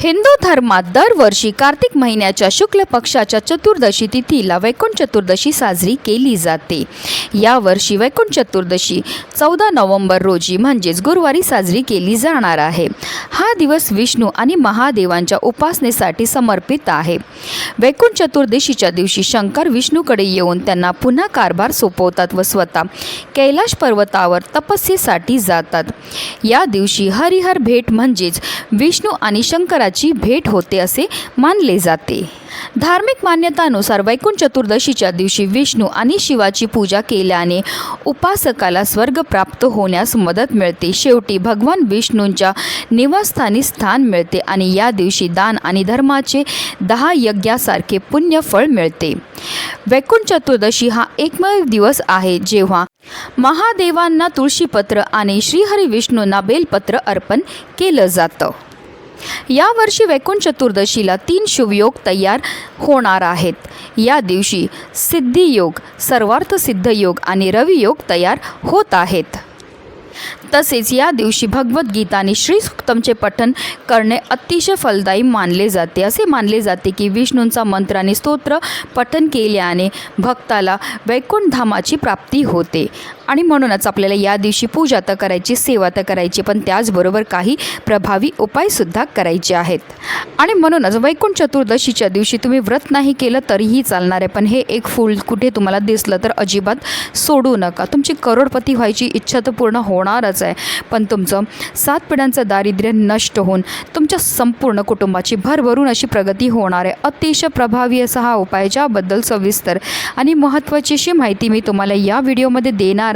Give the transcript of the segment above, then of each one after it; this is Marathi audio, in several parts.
हिंदू धर्मात दरवर्षी कार्तिक महिन्याच्या शुक्ल पक्षाच्या चतुर्दशी तिथीला वैकुंठ चतुर्दशी साजरी केली जाते. यावर्षी वैकुंठ चतुर्दशी चौदा नोव्हेंबर रोजी म्हणजेच गुरुवारी साजरी केली जाणार आहे. हा दिवस विष्णू आणि महादेवांच्या उपासनेसाठी समर्पित आहे. वैकुंठ चतुर्दशीच्या दिवशी शंकर विष्णूकडे येऊन त्यांना पुन्हा कारभार सोपवतात व स्वतः कैलाश पर्वतावर तपस्येसाठी जातात. या दिवशी हरिहर भेट म्हणजेच विष्णू आणि शंकराची भेट होते असे मानले जाते. धार्मिक मान्यतानुसार वैकुंठ चतुर्दशीच्या दिवशी विष्णू आणि शिवाची पूजा केल्याने उपासकाला स्वर्ग प्राप्त होण्यास मदत मिळते. शेवटी भगवान विष्णूंच्या निवासस्थानी स्थान मिळते आणि या दिवशी दान आणि धर्माचे दहा यज्ञासारखे पुण्यफळ मिळते. वैकुंठ चतुर्दशी हा एकमेव दिवस आहे जेव्हा महादेवांना तुळशीपत्र आणि श्रीहरी विष्णूंना बेलपत्र अर्पण केलं जातं. यावर्षी वैकुंठ चतुर्दशीला तीन शुभयोग तयार होणार आहेत. या दिवशी सिद्धियोग सर्वार्थ सिद्धयोग आणि रवियोग तयार होत आहेत. तसेच या दिवशी भगवद्गीता आणि श्रीसुक्तमचे पठन करणे अतिशय फलदायी मानले जाते. असे मानले जाते की विष्णूंचा मंत्र आणि स्तोत्र पठन केल्याने भक्ताला वैकुंठधामाची प्राप्ती होते. आणि म्हणूनच आपल्याला या दिवशी पूजा तर करायची सेवा तर करायची पण त्याचबरोबर काही प्रभावी उपायसुद्धा करायचे आहेत. आणि म्हणूनच वैकुंठ चतुर्दशीच्या दिवशी तुम्ही व्रत नाही केलं तरीही चालणार आहे पण हे एक फूल कुठे तुम्हाला दिसलं तर अजिबात सोडू नका. तुमची करोडपती व्हायची इच्छा तर पूर्ण होणारच आहे पण तुमचं सात पिढ्यांचं दारिद्र्य नष्ट होऊन तुमच्या संपूर्ण कुटुंबाची भरभरून अशी प्रगती होणार आहे. अतिशय प्रभावी असा हा उपाय ज्याबद्दल सविस्तर आणि महत्त्वाची अशी माहिती मी तुम्हाला या व्हिडिओमध्ये देणार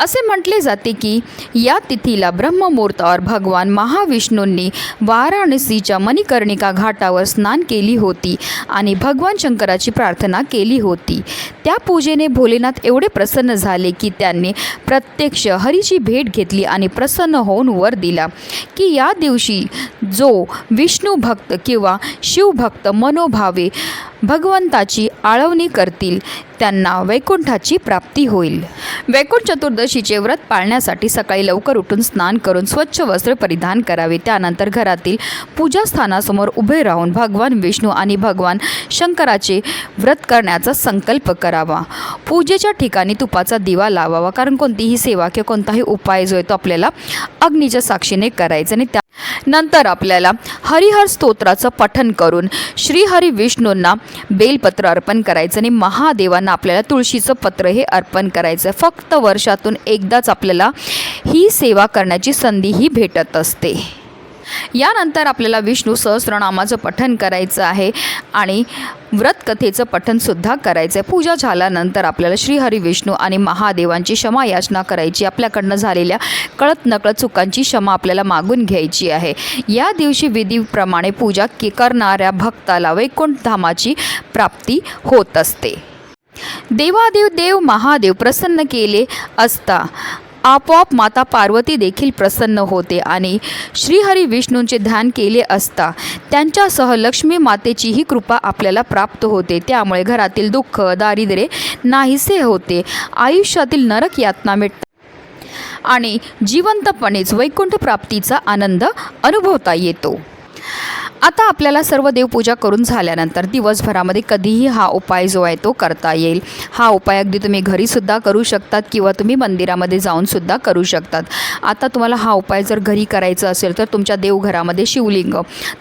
असे म्हटले जाते की या तिथीला ब्रह्ममुहूर्तावर भगवान महाविष्णूंनी वाराणसीच्या मणिकर्णिका घाटावर स्नान केली होती आणि भगवान शंकराची प्रार्थना केली होती. त्या पूजेने भोलेनाथ एवढे प्रसन्न झाले की त्यांनी प्रत्यक्ष हरीची भेट घेतली आणि प्रसन्न होऊन वर दिला की या दिवशी जो विष्णू भक्त किंवा शिवभक्त मनोभावे भगवंताची आळवणी करतील त्यांना वैकुंठाची प्राप्ती होईल. वैकुंठ चतुर्दशीचे व्रत पाळण्यासाठी सकाळी लवकर उठून स्नान करून स्वच्छ वस्त्र परिधान करावे. त्यानंतर घरातील पूजास्थानासमोर उभे राहून भगवान विष्णू आणि भगवान शंकराचे व्रत करण्याचा संकल्प करावा. पूजेच्या ठिकाणी तुपाचा दिवा लावावा कारण कोणतीही सेवा किंवा कोणताही उपाय जो आहे तो आपल्याला अग्नीच्या साक्षीने करायचा आणि त्या नंतर आपल्याला हरिहर स्तोत्राचं पठन करून श्रीहरी विष्णूंना बेलपत्र अर्पण करायचं आणि महादेवांना आपल्याला तुळशीचं पत्र हे अर्पण करायचं. फक्त वर्षातून एकदाच आपल्याला ही सेवा करण्याची संधी ही भेटत असते. यानंतर आपल्याला विष्णू सहस्रनामाचं पठण करायचं आहे आणि व्रतकथेचं पठनसुद्धा करायचं आहे पूजा झाल्यानंतर आपल्याला श्रीहरी विष्णू आणि महादेवांची क्षमा याचना करायची आपल्याकडनं झालेल्या कळत नकळत चुकांची क्षमा आपल्याला मागून घ्यायची आहे. या दिवशी विधीप्रमाणे पूजा के करणाऱ्या भक्ताला वैकुंठ धामाची प्राप्ती होत असते. देवादेव देव महादेव प्रसन्न केले असता आपोआप माता पार्वती देखील प्रसन्न होते आणि श्रीहरी विष्णूंचे ध्यान केले असता त्यांच्यासह लक्ष्मी मातेचीही कृपा आपल्याला प्राप्त होते. त्यामुळे घरातील दुःख दारिद्र्य नाहीसे होते. आयुष्यातील नरक यातना मिटतात. आणि जिवंतपणेच वैकुंठ प्राप्तीचा आनंद अनुभवता येतो. आता आपल्याला सर्व देवपूजा करून झाल्यानंतर दिवसभरामध्ये कधीही हा उपाय जो आहे तो करता येईल. हा उपाय अगदी तुम्ही घरीसुद्धा करू शकतात किंवा तुम्ही मंदिरामध्ये जाऊनसुद्धा करू शकतात. आता तुम्हाला हा उपाय जर घरी करायचा असेल तर तुमच्या देवघरामध्ये शिवलिंग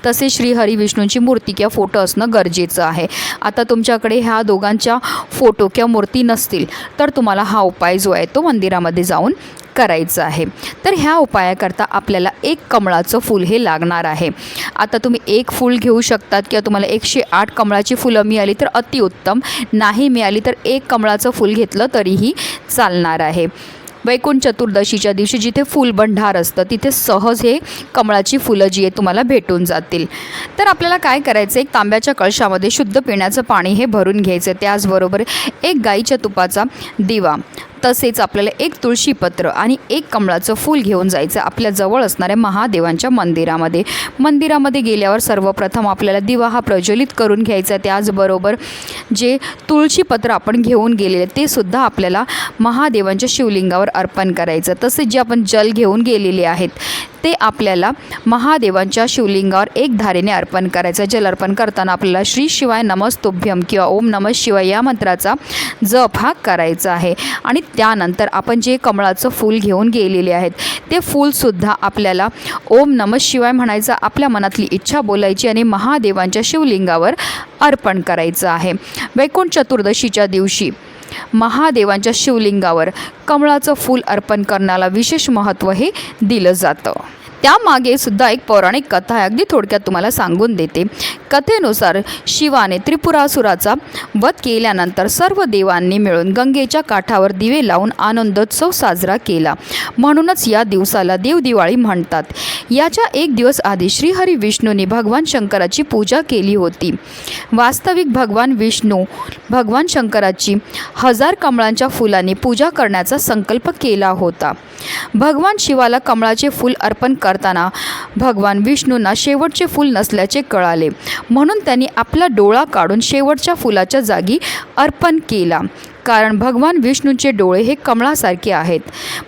तसेच श्री विष्णूंची मूर्ती किंवा फोटो असणं गरजेचं आहे. आता तुमच्याकडे ह्या दोघांच्या फोटो किंवा मूर्ती नसतील तर तुम्हाला हा उपाय जो आहे तो मंदिरामध्ये जाऊन करायचं आहे. तर ह्या उपायाकरता आपल्याला एक कमळाचं फूल हे लागणार आहे. आता तुम्ही एक फूल घेऊ शकतात किंवा तुम्हाला एकशे आठ कमळाची फुलं मिळाली तर अतिउत्तम. नाही मिळाली तर एक कमळाचं फूल घेतलं तरीही चालणार आहे. वैकुंठ चतुर्दशीच्या दिवशी जिथे फुल भंडार असतं तिथे सहज हे कमळाची फुलं जी आहे तुम्हाला भेटून जातील. तर आपल्याला काय करायचं एक तांब्याच्या कळशामध्ये शुद्ध पिण्याचं पाणी हे भरून घ्यायचं त्याचबरोबर एक गाईच्या तुपाचा दिवा. तसेच आपल्याला एक तुळशीपत्र आणि एक कमळाचं फूल घेऊन जायचं आपल्या जवळ असणाऱ्या महादेवांच्या मंदिरामध्ये. मंदिरामध्ये गेल्यावर सर्वप्रथम आपल्याला दिवा हा प्रज्वलित करून घ्यायचा त्याचबरोबर जे तुळशीपत्र आपण घेऊन गेलेले ते सुद्धा आपल्याला महादेवांच्या शिवलिंगावर अर्पण करायचं तसेच जे आपण जल घेऊन गेलेले आहेत ते आपल्याला महादेवांच्या शिवलिंगावर एक धारेने अर्पण करायचं जल अर्पण करताना आपल्याला श्री शिवाय नमस्तुभ्यम किंवा ओम नम शिवाय या मंत्राचा जप हा करायचा आहे. आणि त्यानंतर आपण जे कमळाचं फूल घेऊन गेलेले आहेत ते फूलसुद्धा आपल्याला ओम नम शिवाय म्हणायचं आपल्या मनातली इच्छा बोलायची आणि महादेवांच्या शिवलिंगावर अर्पण करायचं आहे. वैकुंठ चतुर्दशीच्या दिवशी महादेवांच्या शिवलिंगावर कमळाचं फूल अर्पण करण्याला विशेष महत्त्व हे दिलं जातं. त्यामागे सुद्धा एक पौराणिक कथा आहे. अगदी थोडक्यात तुम्हाला सांगून देते. कथेनुसार शिवाने त्रिपुरासुराचा वध केल्यानंतर सर्व देवांनी मिळून गंगेच्या काठावर दिवे लावून आनंदोत्सव साजरा केला. म्हणूनच या दिवसाला देवदिवाळी म्हणतात. याच्या एक दिवस आधी श्रीहरी विष्णूने भगवान शंकराची पूजा केली होती. वास्तविक भगवान विष्णू भगवान शंकराची हजार कमळांच्या फुलांनी पूजा करण्याचा संकल्प केला होता. भगवान शिवाला कमळाचे फूल अर्पण कर करताना भगवान विष्णूंना शेवटचे फूल नसल्याचे कळाले. म्हणून त्यांनी आपला डोळा काढून शेवटच्या फुलाच्या जागी अर्पण केला. कारण भगवान विष्णूंचे डोळे हे कमळासारखे आहेत.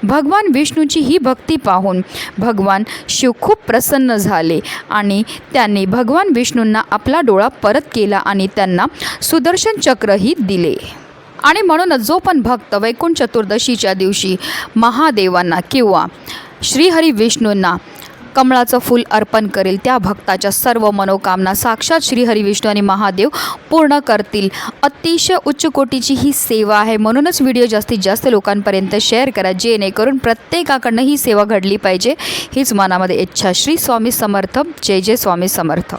भगवान विष्णूची ही भक्ती पाहून भगवान शिव खूप प्रसन्न झाले आणि त्यांनी भगवान विष्णूंना आपला डोळा परत केला आणि त्यांना सुदर्शन चक्रही दिले. आणि म्हणूनच जो पण भक्त वैकुंठ चतुर्दशीच्या दिवशी महादेवांना किंवा श्रीहरी विष्णूंना कमळाचं फूल अर्पण करेल. त्या भक्ताच्या सर्व मनोकामना साक्षात श्रीहरी विष्णू आणि महादेव पूर्ण करतील. अतिशय उच्च कोटीची ही सेवा आहे. म्हणूनच व्हिडिओ जास्तीत जास्त लोकांपर्यंत शेअर करा. जेणेकरून प्रत्येकाकडनं ही सेवा घडली पाहिजे. हीच मनामध्ये इच्छा. श्री स्वामी समर्थ. जय जय स्वामी समर्थ.